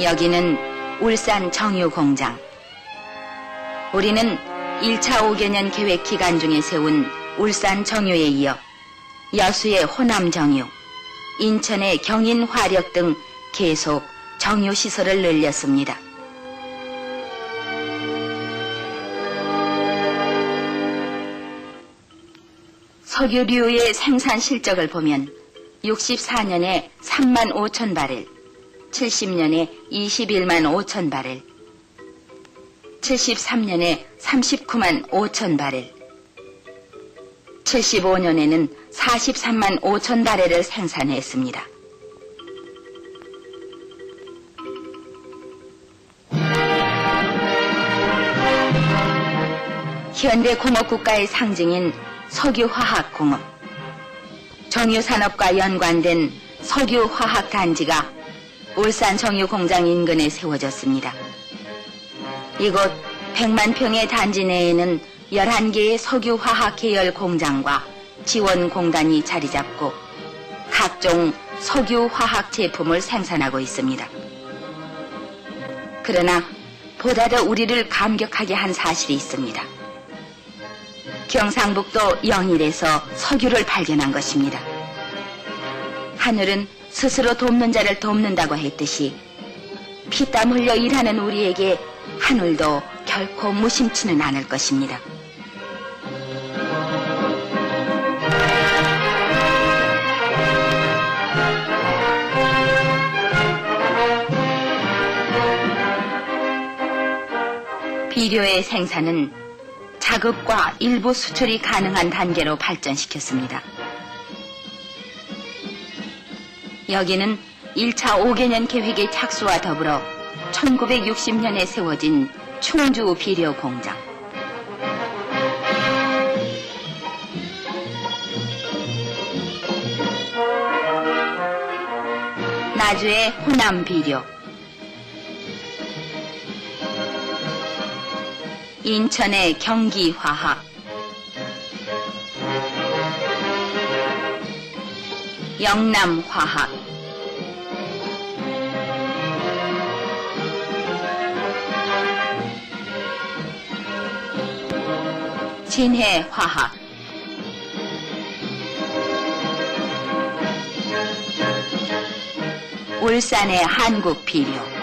여기는 울산 정유 공장. 우리는 1차 5개년 계획 기간 중에 세운 울산 정유에 이어 여수의 호남 정유, 인천의 경인 화력 등 계속 정유 시설을 늘렸습니다. 석유류의 생산 실적을 보면 64년에 3만 5천 바렐, 70년에 21만 5천 바렐, 73년에 39만 5천 바렐, 75년에는 43만 5천 바렐을 생산했습니다. 현대 공업국가의 상징인 석유화학공업. 정유산업과 연관된 석유화학단지가 울산 정유공장 인근에 세워졌습니다. 이곳 100만 평의 단지 내에는 11개의 석유화학 계열 공장과 지원 공단이 자리 잡고 각종 석유화학 제품을 생산하고 있습니다. 그러나 보다 더 우리를 감격하게 한 사실이 있습니다. 경상북도 영일에서 석유를 발견한 것입니다. 하늘은 스스로 돕는 자를 돕는다고 했듯이 피땀 흘려 일하는 우리에게 하늘도 결코 무심치는 않을 것입니다. 비료의 생산은 자급과 일부 수출이 가능한 단계로 발전시켰습니다. 여기는 1차 5개년 계획의 착수와 더불어 1960년에 세워진 충주 비료 공장. 나주의 호남 비료. 인천의 경기화학, 영남화학, 진해화학, 울산의 한국비료,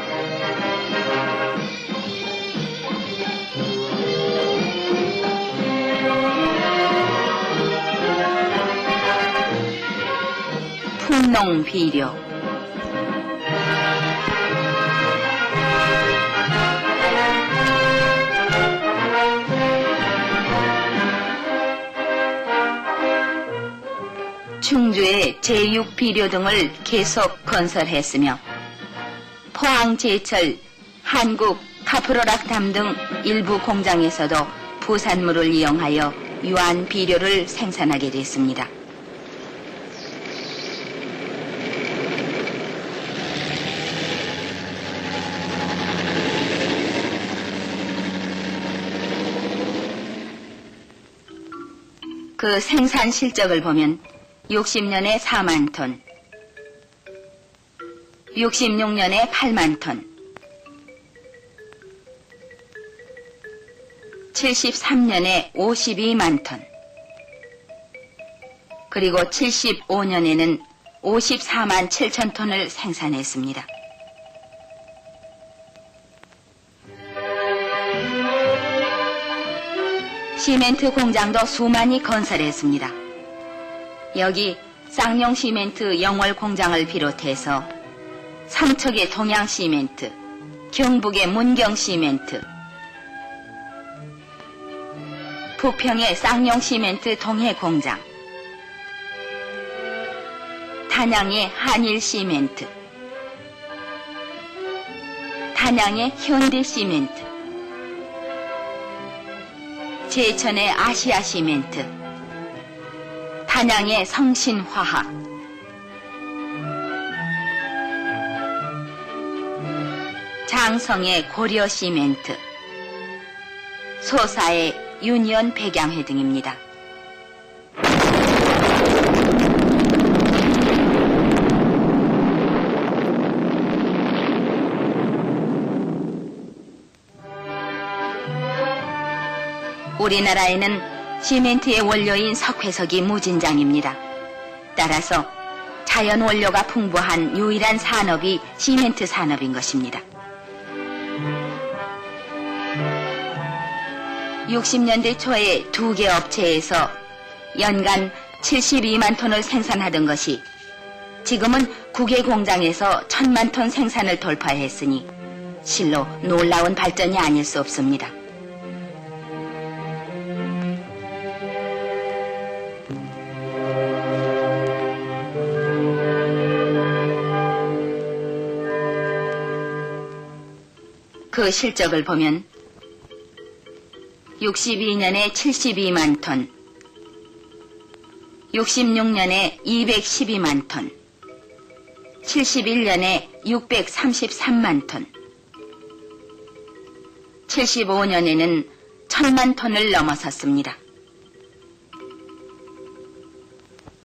풍농비료, 충주의 제6비료 등을 계속 건설했으며 포항 제철, 한국 카프로락담 등 일부 공장에서도 부산물을 이용하여 유한 비료를 생산하게 됐습니다. 그 생산 실적을 보면 60년에 4만 톤, 66년에 8만 톤, 73년에 52만 톤, 그리고 75년에는 54만 7천 톤을 생산했습니다. 시멘트 공장도 수많이 건설했습니다. 여기 쌍용 시멘트 영월 공장을 비롯해서 삼척의 동양 시멘트, 경북의 문경 시멘트, 부평의 쌍용 시멘트 동해 공장, 단양의 한일 시멘트, 단양의 현대 시멘트, 제천의 아시아 시멘트, 단양의 성신화학, 장성의 고려 시멘트, 소사의 유니온 백양회 등입니다. 우리나라에는 시멘트의 원료인 석회석이 무진장입니다. 따라서 자연 원료가 풍부한 유일한 산업이 시멘트 산업인 것입니다. 60년대 초에 두 개 업체에서 연간 72만 톤을 생산하던 것이 지금은 9개 공장에서 1000만 톤 생산을 돌파했으니 실로 놀라운 발전이 아닐 수 없습니다. 그 실적을 보면 62년에 72만 톤, 66년에 212만 톤, 71년에 633만 톤, 75년에는 1000만 톤을 넘어섰습니다.